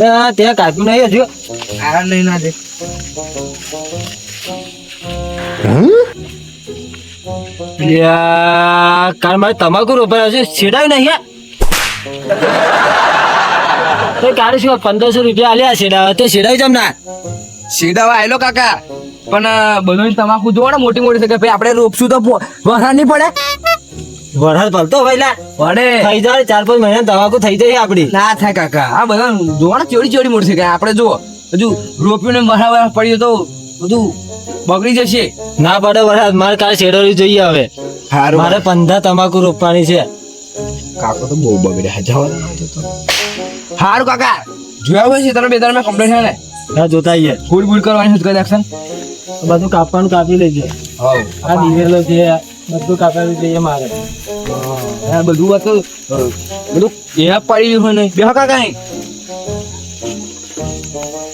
અરે ત્યાં કાપ્યું નહીં હજુ. આ લઈ ના દે કાલ મારે તમાકુ રોપાયો છે. છેડાયું નહીં. તો કાલે શું પંદરસો રૂપિયા આલ્યા છેડાવા? તો છેડાવી જમ ના. છેડાવા આવેલો કાકા. પણ બધું તમાકુ જોવો ને મોટી મોટી કે ભાઈ આપણે રોપશું તો પો- નહીં પડે. વરસાદ પડતો ભાઈ લા. પડે થઈ જાય ચાર પાંચ મહિના તમાકુ થઈ જાય આપડી. ના થાય કાકા. આ બધા જોવો ને ચોરી ચોરી મોટી કે આપણે જો હજુ રોપ્યું ને વરસાદ પડ્યું તો બધું બગડી જશે. ના પડે વરસાદ મારે કાલે છેડો જોઈએ હવે. મારે પંદર તમાકુ રોપવાની છે. કાકો તો બહુ બગડ્યા જવા સારું કાકા. જોયા હોય છે તને બે ત્રણ મેં કમ્પ્લેન છે ને? હા જોતા આઈએ ફૂડ ફૂલ કરવાની શું કરી નાખશે બધું કાપવાનું કાપી લેજે. આ દિવેલો છે બધું કાપી જોઈએ મારે. આ બધું વાત બધું એ પડી હોય ને બે કાકા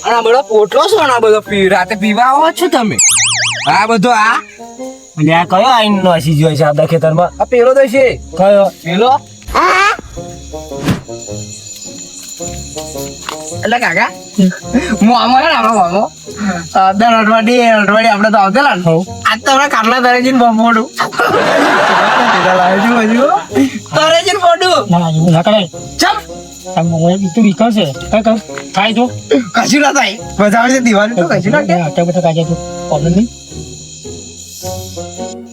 આ બધો પોટલો છો ને આ બધો રાતે પીવા આવો છો તમે? આ બધો આ? અને આ કયો આઈન નો આસી જોય છે આપણા ખેતરમાં? આ પેલો તો છે. કયો? પેલો? એટલે કાકા? મોમો ને આપણો મોમો દર અઠવાડિયે અઠવાડિયે આપણે તો આવતેલા ને. આજ તો આપણે કાટલા તારે જઈને હજુ તરે જઈને મોડું. ના એવું ના કરાય. ચમ.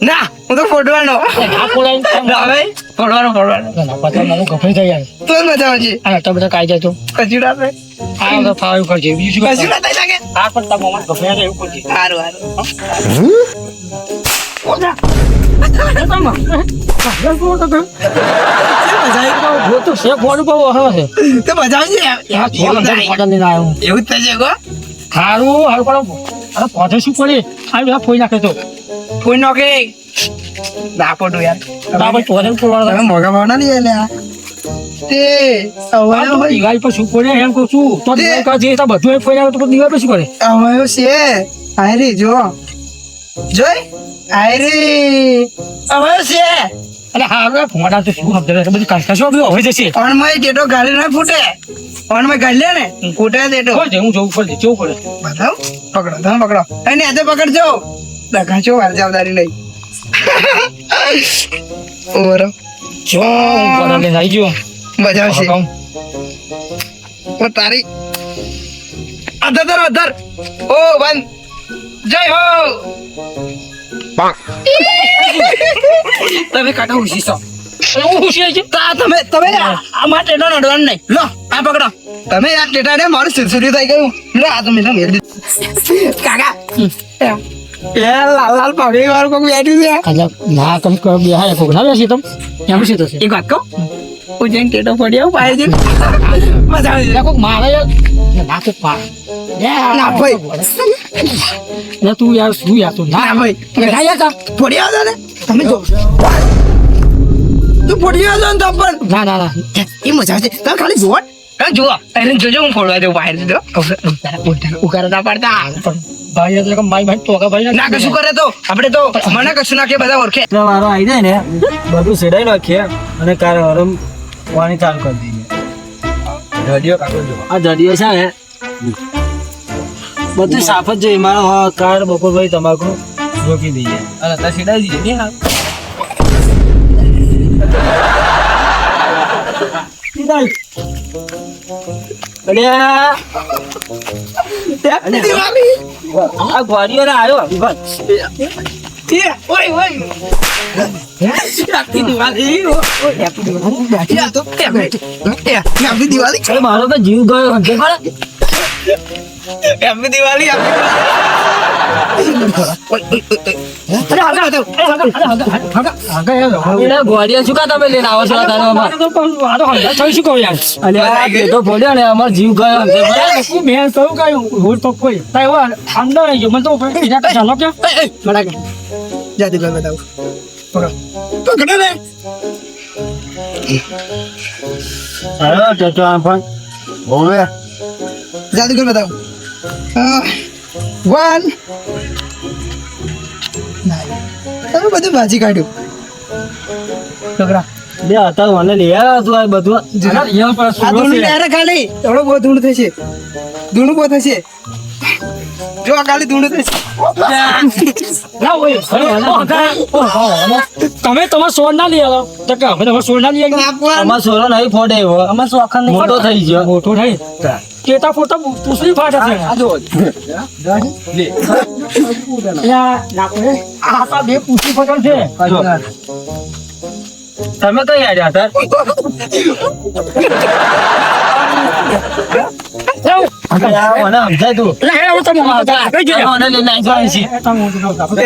ના હું તો ફોટવાનો ના બોલાય ના ભાઈ ફોટવાનો ફોટવાનો ના પતા મારું ગભરાઈ જાય યાર. તો મજા આવશે આ આટલા બધા કાજે તો. કચીડા ના આ તો ફાવ કરજે. બીજું શું કશું કરતા લાગે. આ પણ તાર મોમાં ગભરાઈ જાય એવું કરજે. સારું સારું તો પર હવે છે તો. ફોઈ નાખે. ફોટો યાર. પોતે મોગા ભાવના નહીં એટલે તે અવાયો હોય. દિવાળી પર શું પડે એમ કહું છું. તો દિવાળી કાઢી તો બધું ફોઈ નાખે તો દિવાળી પર શું કરે? અવાયો છે. આયરી જો. જોઈ? આયરી અવાયો છે. અરે હારું ફોડા તો શું સમજે છે બધી કાસ્કા શું હવે જશે. ઓણમાં ના ફૂટે. ઓણમાં ગાડી લે ને ફૂટે કોઈ હું જવું પડે જવું પડે. બતાવ. પકડો તમે પકડો. અને આજે પકડજો. દગા છો જવાબદારી નહીં. ઓરો જો પડે લઈને આવી ગયો. મજા આવશે. ઓ તારી. અધર ધર અધર ઓ વન. જય હો. તમે કાઢો ઉશી તા તમે તમે આ માટે નો નડવાનું નહીં. લો આ પકડો. તમે આ ટેટા ને મારું સિરસુરી થઈ ગયું. લો આ તમે મેલ કાકા. એ લાલ લાલ પાવડી વાર કોક બેઠું છે. કાજા ના કમ કમ બિહાર કોક ના બેસી તમ? એમ શું થશે? એક વાત કહું? હું ટેટો પડ્યો પાય છે મજા આવી કોક મારે ના કે પા ના ભાઈ. ના તું યાર શું યાર તું ના. ભાઈ. ના યાર તા. પડી આવજો ને તમે જો. તું પડી આવજો ને તો પણ. ના ના ના. એ મજા આવે તમે ખાલી તમે જુઓ. એને જોજો હું ફોડવા દઉં બહાર. જો ઉકારા ના પાડતા. ભાઈ એટલે કે મારી ભાઈ તો કે ભાઈ ના કશું કરે તો? આપણે તો મને કશું નાખે બધા ઓળખે. વારો આવી જાય ને બધું સેડાઈ નાખીએ અને કાર હરમ પાણી ચાલુ કરી દઈએ. જડિયો કાકો જો. આ જડિયો છે ને બધું સાફ જ જોઈએ. મારો હા કાર બપોરભાઈ તમાકુ રોકી દઈએ. અને તા સીડાઈ દઈએ ને હા મારો તો જીવ ગયો. હેપી દિવાળી ગોળીઓ શું કા તમે લઈને આવો છો આ તારામાં? શું કહું યાર અલ્યા, આ પેટો ફોડ્યો ને અમારો જીવ ગયો. સમજે ખરા? કહ્યું હું તો કોઈ? અંદર આવી ગયો. મને તો ચાલો કે? જાદુગર બતાવું પકડો. પકડો ને. અરે, પેટો આમ પણ. જાદુગર બતાવું વન તમે બધું ભાજી કાઢ્યું. છોકરા. બે હતા મને લઈ આવ્યો તું આ બધું. આ સુરો અરે ખાલી. થોડો બહુ ધૂળ થશે. ધૂણું બહુ થશે. જો ખાલી ધૂળ થશે. તમે તમાર સોર ના લઈ આવો. તો કે અમે તમાર સોર ના લઈ. આપવા અમાર છોરો નહીં ફોડે એવો અમાર શોખન મોટો થઈ ગયો. મોટો થઈ. કેતા ફોટા પૂછલી ફાટે છે? યા, નાખો ને. આ તો બે પૂછલી ફોટા છે. તમે કઈ આવ્યા સર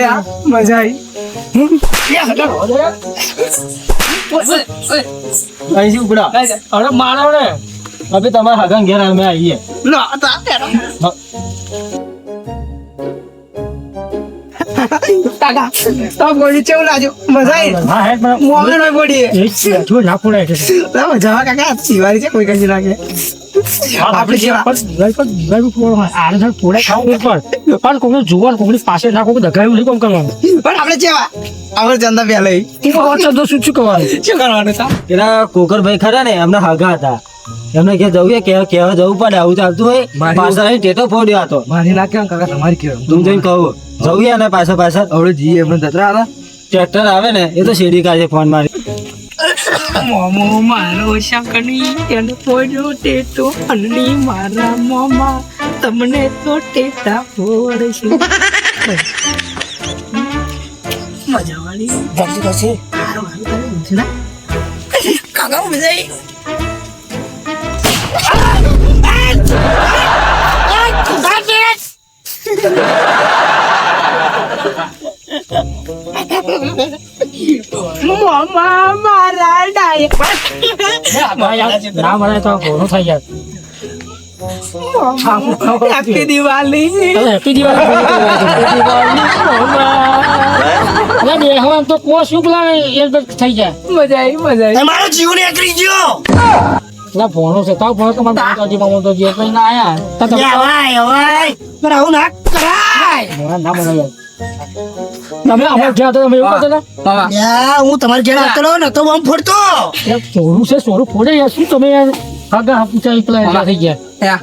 આ મજા આવી મારો ને. હવે તમારા હગન ઘેર અમે આવીએ. ના કોઈ કઈ પાસે ના દગાવ્યું નહીં કોમ કરવાનું. પણ આપણે જેવા. આપણે ચંદા તો શું શું કરવાનું? શું કરવાનું પેલા કોકરભાઈ ખરા ને એમના હગા હતા. એમને કે જવું કે કેવા જવું પડે આવું ચાલતું હોય પાછળ ટેટો ફોડ્યો હતો. મારી ના કેમ કાકા તમારી કેમ તું જઈને કહું. જવું ને પાછા પાછા? હવે જી એમને દતરા આવે ટ્રેક્ટર આવે ને એ તો શેરડી કાઢે ફોન મારી. મોમો મારો શકની એને ફોડ્યો ટેટો અનડી મારા મોમા તમને તો ટેટા ફોડશે. મજા વાળી જલ્દી કરશે. કાકા મજા આવી મોમા મારા ડાય ના મળે થઈ જાય. મજા આવી મજા આવી મારો જીવન ગયો ના ભણો છે. તાવ ભણો તો મારા માતાજી મામા જે કઈ ના આયા. તા તમે હવાય હવાય પણ આવું ના કરાય. ના મને તમે અમારે ગયા તો તમે એવું કરતા હતા? યા, હું તમારે ઘેર આવતો રહો ને તો બમ ફોડતો સોરું છે સોરું ફોડે યાર. શું તમે યાર? આગા પૂછા એકલા એકલા થઈ ગયા.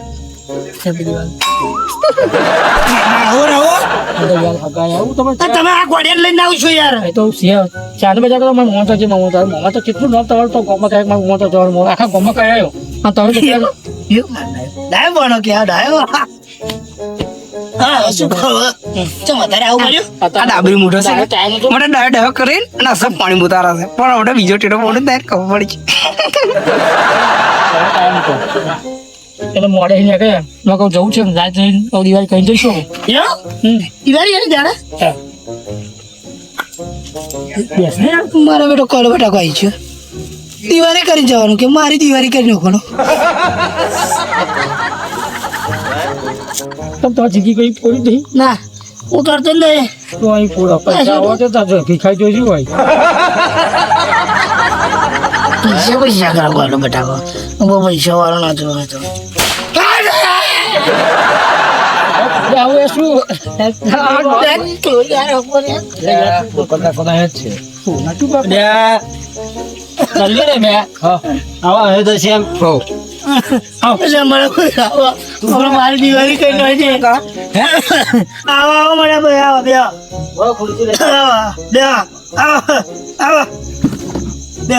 તમે આ લઈને આવશો યાર? એ તો ચાંદ બજા કરો મારા મોટા છે મામા તારું તો કેટલું નામ તમારું તો ગોમાં કાંઈક મારું મોટો જવાનું મોટો આખા ગોમાં કઈ આવ્યો હા તમે તો ડાયો બનો કે ડાયો હા શું કહો? ચમ વધારે આવું કર્યું? આ ડાબરી મોટો છે ને? ટાઈમ હતો મોટા ડાયો ડાયો કરીને અને અસર પાણી ઉતારા છે. પણ હવે બીજો ટેટો મોટો ને ખબર પડી એટલે મોડે અહીંયા કે મેં કહું જવું છે ને રાત જઈને કહું દિવાળી કઈ જઈશું દિવાળી એની જાણે બેસ ને યાર મારો બેટો કોલ બેટા કહી છે દિવાળી કરી જવાનું કે મારી દિવાળી કરી નાખવાનો? તો તો જીગી કઈ પૂરી થઈ? ના ઉતરતો નહીં. તો અહીં પૂરો. પૈસા હોય તો ભીખાઈ જોઈશું હોય પૈસા પૈસા કરવાનો બટાકો બહુ પૈસા વાળો ના જોવા તો એટલે હવે શું ચાલ્યો ને હવે તો છે એમ મારી દિવાળી કઈ નથી આવો મને ભાઈ આવો બે બે આવો બે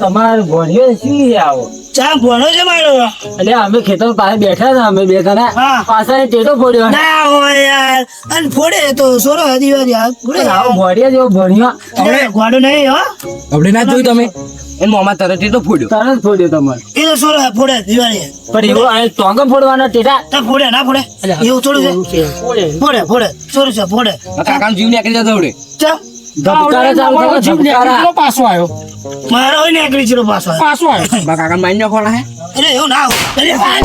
તમારે ભણ્યો શું આવો? ચા ભણો છે મારો? એટલે અમે ખેતર પાસે બેઠા હતા અમે બે જણા. હા. ટેટો ફોડ્યો ના હોય યાર. અને ફોડે તો સોરો દિવાળી ફોડે. આવો ભણ્યા જેવો ભણ્યો. હવે ગોડો નહીં હો. આપણે ના જોયું તમે? એ મોમાં તરત ટેટો ફોડ્યો. તરત ફોડ્યો તમારે. એ તો સોરો ફોડે દિવાળી. પણ એવો આ ટોંગ ફોડવાના ટેટા. તો ફોડે ના ફોડે. એવું થોડું છે. ફોડે. ફોડે સોરો છે ફોડે. કાકા જીવ નીકળી જતો ચા. ધબકારા ચાલુ થયો, ધબકારા. પાછો આવ્યો. મારો હોય પાછો પાછો આવ્યો. કાકા હે. અરે એવું ના અરે હા.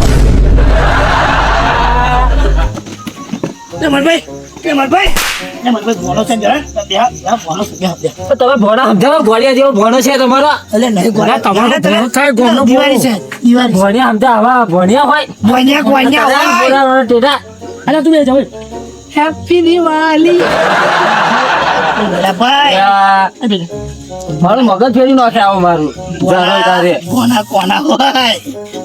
એ મરભાઈ એ મરભાઈ એ મરભાઈ ભણો છે જરા. બે તમે ભણો સમજાવો ભણ્યા જેવો ભણો છે તમારો. એટલે નહીં ગોળા તમારો ભણો થાય, ગોળનો દિવાળી છે દિવાળી. ભણ્યા સમજા આવા ભણ્યા હોય. ફોડવાના ટેટા અરે તું બે જાવ હેપી દિવાળી. ભાઈ. મારું મગજ ફેરી નાખે આવો મારું. જાણો તારે કોના કોના હોય?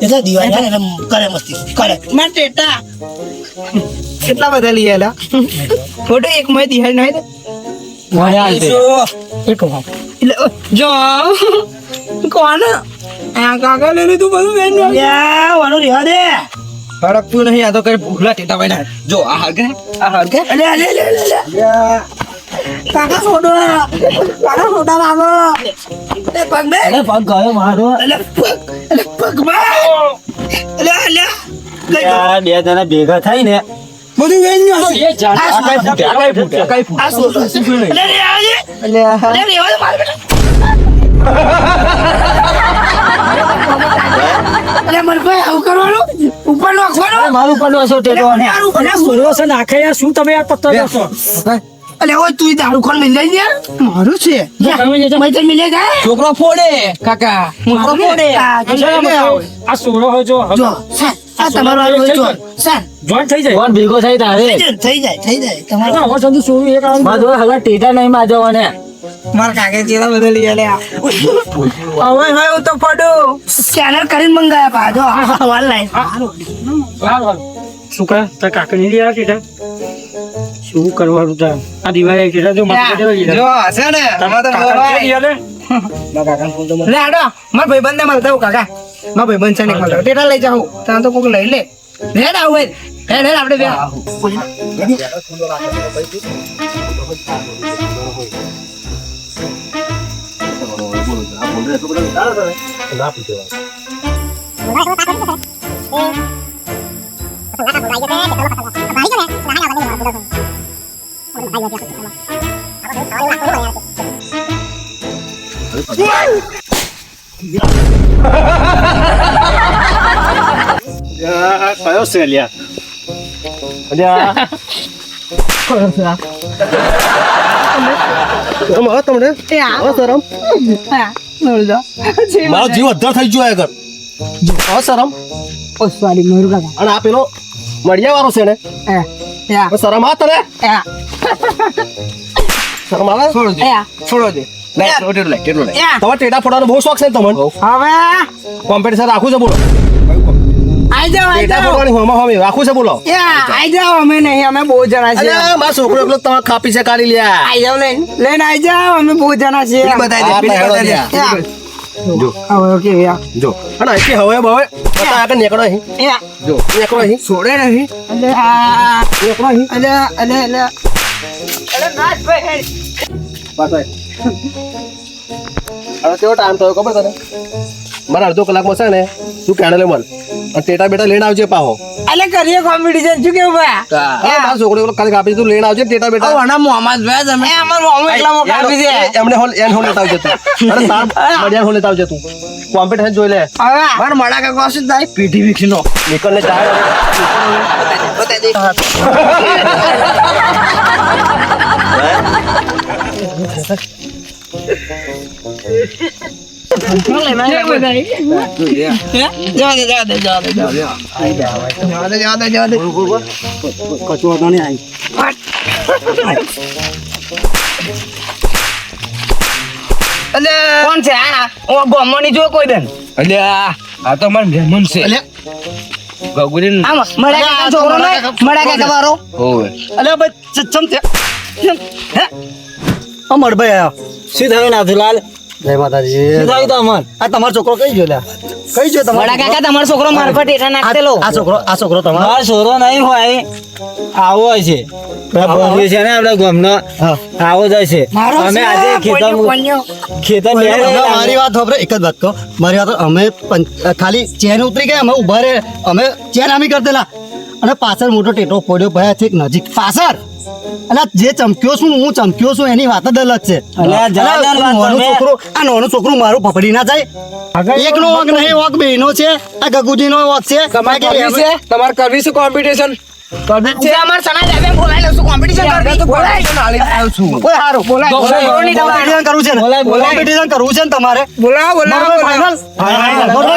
એ તો દિવાળી થાય એટલે કરે મસ્તી. કરે. માર ટેટા. કેટલા બધા લઈ આલા ફોટો એક માં દિહાડ દે. એટલે જો. કોના? આ કાકા લઈ લીધું બધું બેન યા વાળો રહેવા દે. હડકતું નહીં આ તો કઈ ભૂખલા ટેટા ભાઈ જો આ હળગે આ હળગે અલે અલે અલે અલે, અલે કાકા છોડો કાકા છોડા માગો. એ પગ બે અરે પગ ગયો મારો. અલે પગ. અલે પગ બે આ જણા ભેગા થાય ને બધું એ જાણ આ આ ફૂટે, આ ફૂટે. ફૂટ? આ આ. મારે બેટા. મને ભાઈ આવું કરવાનું? ઉપર નાખવાનું? મારું પણ ઓછો ટેટો આ સોરો છે નાખે શું તમે યાર પત્તો કરશો અલે ઓય તું દારૂ ખોલ મિલ લઈ યાર મારું છે? મૈતર મિલે જાય છોકરો ફોડે કાકા. છોકરો ફોડે. આ સોરો હોય જો આ તમારો આ હોય જો. સાન જોઈન થઈ જાય. કોણ ભેગો તારે. થઈ જાય થઈ જાય તમારો તો હવે સોરું એક આવું મારો હવે ટેટા નહીં માજો ને મારા કાકા હવે હવે હું તો ફોડું. સ્કેનર કરીને મંગાયા પા જો આ ઓનલાઈન હાલ, હાલ. શું કહે? તાર કાકડી લઈ આવ્યા કીધા શું કરવાનું તાર આ દિવાળી કીધા જો માથે કીધા કીધા. જો હશે ને તમે તો કાકા બોલાય. લઈ આલે. લે આડો મારા ભાઈબંધ ને મળતા હું કાકા. મારા ભાઈબંધ છે ને મળતા ટેટા લઈ જાઉં ત્યાં તો કોક લઈ લે. લે ને આવું હે લે આપણે બે. કયો છે લ્યા મારો જીવ અધર થઈ ગયો આગળ. શરમ અને આ પેલો મળિયા વાળો છે ને? શરમ હા તને? શરમ આવે છોડો દે. છોડો દે. લે ટેટો લે ટેટો લે તમે ટેટા ફોડવાનો બહુ શોખ છે તમને? હવે? કોમ્પિટિશન રાખું છે બોલો. આઈ જાવ આઈ ટેટા જાઓ. ફોડવાની હોમાં હોમી રાખવું છે બોલો. આઈ જાઓ અમે નહીં અમે બહુ જણા છીએ. અરે મારો છોકરો એકલો તમે ખાપી છે કાઢી લ્યા આઈ જાવ લઈને લઈને આઈ જાવ અમે બહુ જણા છીએ. આપણે દે જો. હવે ઓકે યા જો. અને અહીંથી હવે હવે બતા આગળ નીકળો અહીં. જો નીકળો અહીં. છોડે નહીં. અલે આ નીકળો અહીં. અલે અલે અલે અલે નાચ ભાઈ પાછો આય. હવે કેવો ટાઈમ થયો ખબર તને? મારે અડધો કલાકમાં છે ને તું કેણે લે મળ અને ટેટા બેટા લઈને આવજે પાહો. અલે કરીએ કોમ્પિટિશન શું કેવું ભાઈ? હા, મારો છોકરો કાલે કાપી તું લઈને આવજે ટેટા બેટા. વણા મોહમ્મદ ભાઈ તમે એ અમાર મોહમ્મદ એકલા મો કાપી દે એમને હોલ એન હોલ લેતા આવજે તું. અરે તાર મડિયાન હોલ લેતા આવજે તું. કોમ્પિટિશન જોઈ લે. હવે માર મડા કાકો શું થાય પીઠી વિક્ષ નો જાય જવા દે. અલે કોણ છે આ ઓ ગોમો ની જો કોઈ બેન અલે આ આ તો મારા મહેમાન છે અલે ગગુરી આમ મડા કાકા છોકરો ને મડા કાકા વાળો અલે ભાઈ ચમ તે હે? અમર ભાઈ શું થયું નાથુલાલ જય માતાજી. સીધા તો અમર? આ તમારો છોકરો કઈ ગયો કઈ ગયો તમારો કાકા તમારો છોકરો મારફત હેઠા નાખતેલો આ છોકરો આ છોકરો તમારો? આ છોરો નહીં હોય. આવો હોય છે. ને આપડે ગામનો. આવો જાય છે. અમે આજે ખેતર ખેતર મારી વાત સાંભળો, એક જ વાત કહો. મારી વાત અમે પંચ- ખાલી ચેન ઉતરી ગયા અમે ઊભા રહે. અમે ચેન આમી કરતેલા અને પાછળ મોટો ટેટો પડ્યો ભયા છે નજીક. પાછળ! અને જે ચમક્યો છું હું ચમક્યો છું એની વાત જ અલગ છે. અલ્યા, જરા જરા વાત નાનું છોકરું આ નાનો છોકરું મારું ફફડી ના જાય. એક નો વક નહીં વાંક બેનો છે. આ ગગુજી નો વક છે. તમારે કરવી છે? તમારે કરવી છે અમાર સના જાવે બોલાઈ લઉં છું કોમ્પિટિશન કરવી. બોલાય. ઓય હારું બોલાય, બોલાય. કોમ્પિટિશન કરવું છે ને. બોલાય, બોલાય. કોમ્પિટિશન કરવું છે ને તમારે. બોલાવો બોલાવો ફાઇનલ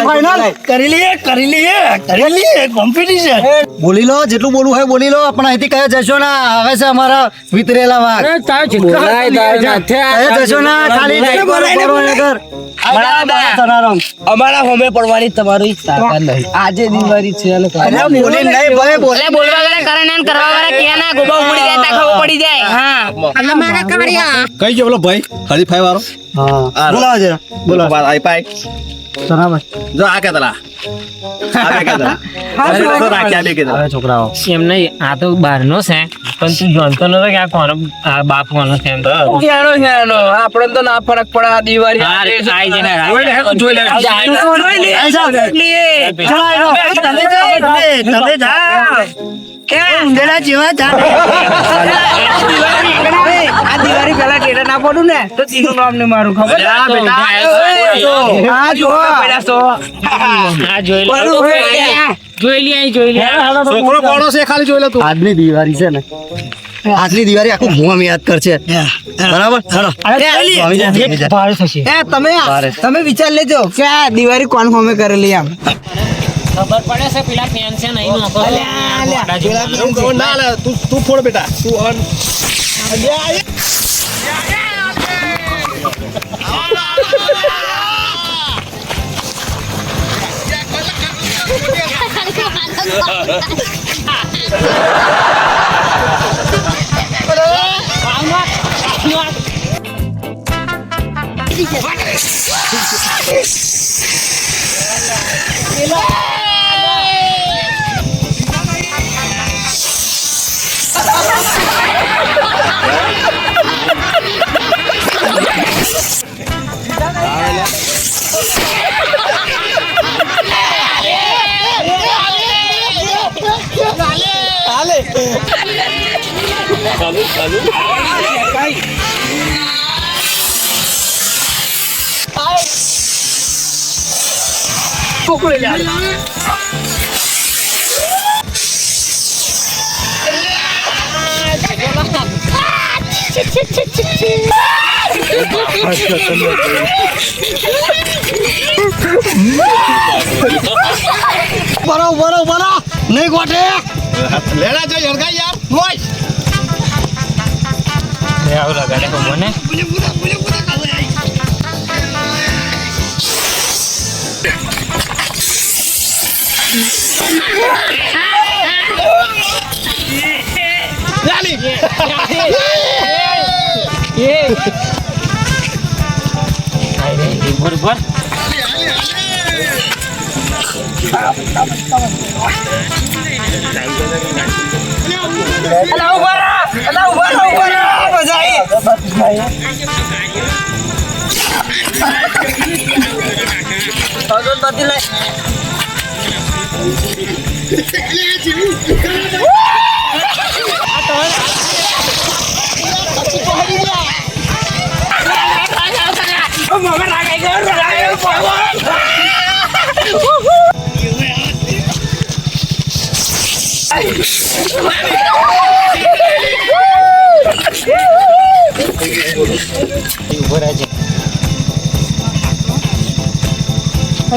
ફાઇનલ કરી લઈએ કરી લઈએ કરી લઈએ. કોમ્પિટિશન બોલી લો જેટલું બોલવું હોય બોલી લો. પણ અહીંથી કયા જશો ના? આવે છે અમારા વિતરેલા કયા જશો ના? ખાલી. અમારા હોમે પડવાની તમારી તાકાત નહીં. આજે દિવાળી છે બોલી બોલે બોલવા કરે ને કરવા વાળા કે ના ગોબા ઉમડી જાય તા ખબર પડી જાય. હા. કઈ ગયો બોલો ભાઈ? હરીફાઈ વાળો? હા. બોલાવો જરા. બોલાવો. આઈ પાઈ સનાભાઈ જો આ કે તલા આ બે કે તલા અરે તો રાખ્યા બે કે તલા હવે છોકરાઓ એમ નહીં આ તો બહારનો છે પણ તું જાણતો નતો કે આ કોનો આ બાપ કોનો છે એમ તો ક્યાંનો ક્યાંનો આપણને તો ના ફરક પડે આ દિવાળી જોઈ લે, જોઈ લો. તમે જાઓ ઊંધેડા જેવા જા આ દિવાળી પહેલા ટેટા ના પડું ને તો તીનું નામ ને મારું ખબર. હા જો. આ જોઈ લે. જોઈ લે જોઈ લે. છોકરો કોનો છે ખાલી જોઈ લે તું. આજની દિવાળી છે ને આજની દિવાળી આખું મોમ યાદ કરશે. બરાબર? તમે તમે વિચાર લેજો કે આ દિવાળી કોણ હોમે કરેલી આમ ખબર પડે છે પેલા ફેન છે નહીં નોકો એવું કહો, ના લે તું તું ફોડ બેટા. તું અન tranquilo. બરો બરો બરો નહીં ગોઠે લેડા જો યરગા યાર મોય આવું લગાડે મને બરોબર અલા ઊભા રહો અલા ઊભા રહો ઊભા રહો મજા આવી અગરબત્તી લઈ એટલે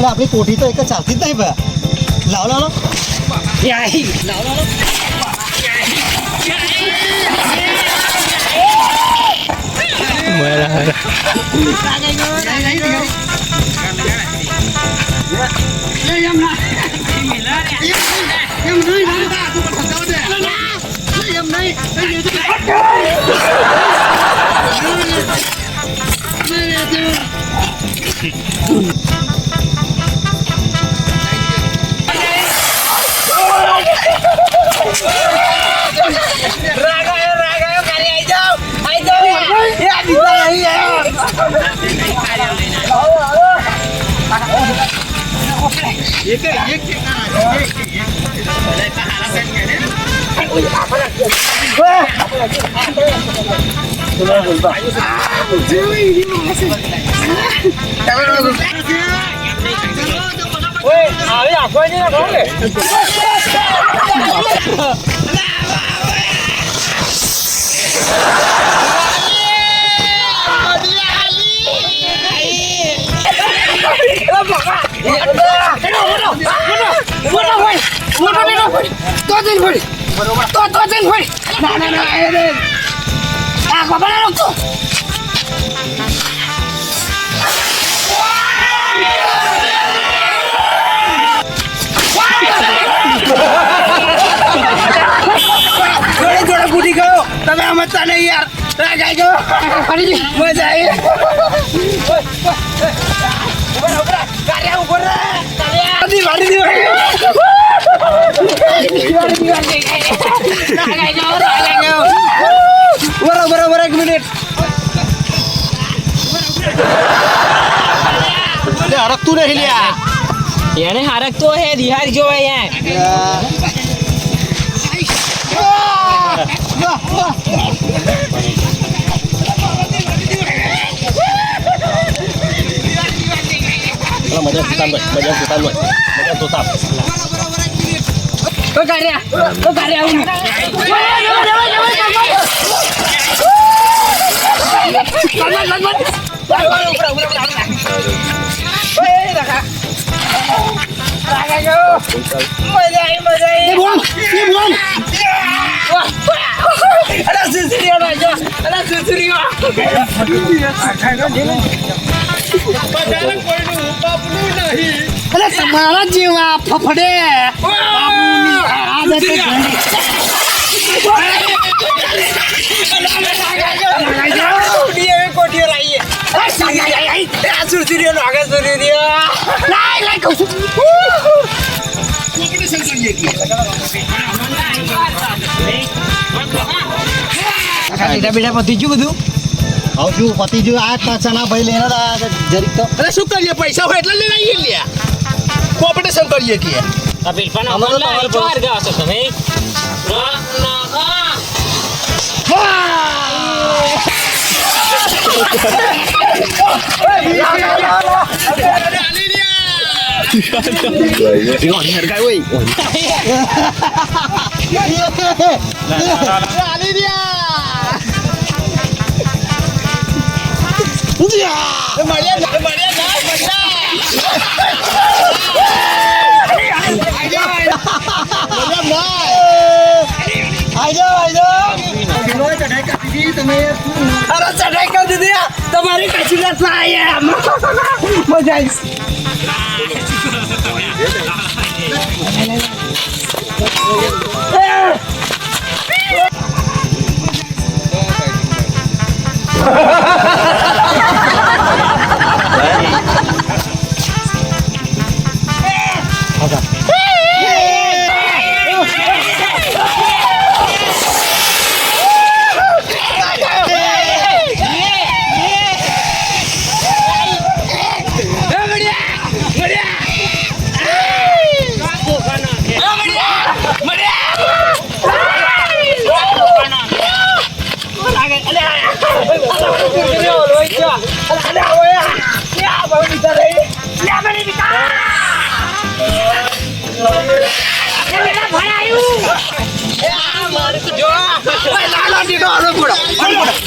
આપણી કોઠી તો એક ચાલતી જ નહીં ભાઈ. લાવ લાવ લાવ. રાગાયો એક એક એક આવે આખો નહીં રાખો ગુડી ગયો તમે આમ હતા નહીં યાર રાખાઈ ગયો ફરીથી મજા આવી આ બાબા ના રોકતો જોડે જોડે ફૂટી ગયો તમે સમજતા નહીં યાર રાગાઈ ગયો ફરી મજા આવી વાડી, વાડી દીવાડી. બરો, બરો, બરો, એક મિનિટ હરકતું નહીં લ્યા એને હારક તો હે દિહાર જોવાય યાર મજા સુતાન મજા સુતાન મજા સુતા તો કાર્યા તો કાર્યા આવું એ બોલ એ બોલ અરે અરે તમારા જેવા ફફડે. બાબુની આદત બેટા બેટા પતી ગયું બધું? શું પતિ જો આ ટચના ભાઈ લેના હતા જરીક તો અરે શું કરીએ પૈસા હોય એટલે લઈને આવીએ લ્યા કોમ્પિટિશન કરીએ કે આ બિલપાન અમર લાય ચાર ગા છો તમે આલી ચઢાઈ કરી દીધી આ. તમારી કચી ના થાય એમ. મજા આવી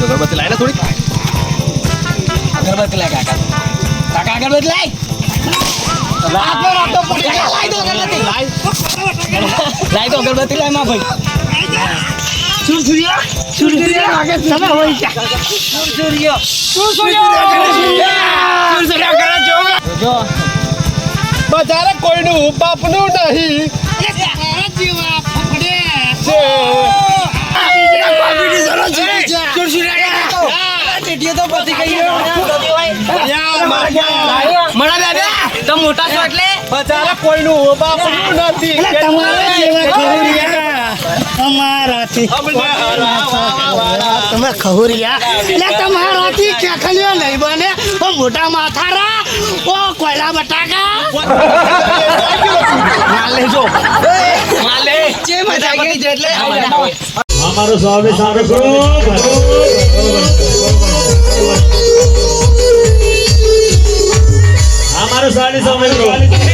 અગરબત્તી લાઈને થોડી અગરબત્તી લાય કાકા કાકા અગરબત્તી લાય લાય તો અગરબત્તી લાયમાં ભાઈ. બજારે કોઈનું બાપનું નહીં ટેટીઓ મોટા છો એટલે? એટલે તમારે જેવા ખહુરિયા. અમારાથી. તમે ખહુરિયા. એટલે તમારાથી ખેખલીઓ નહીં બને. ઓ મોટા માથારા. ઓ કોયલા બટાકા. જે મજા આવી એટલે અમારો સ્વામી સારો કરો મારું સાડી સામે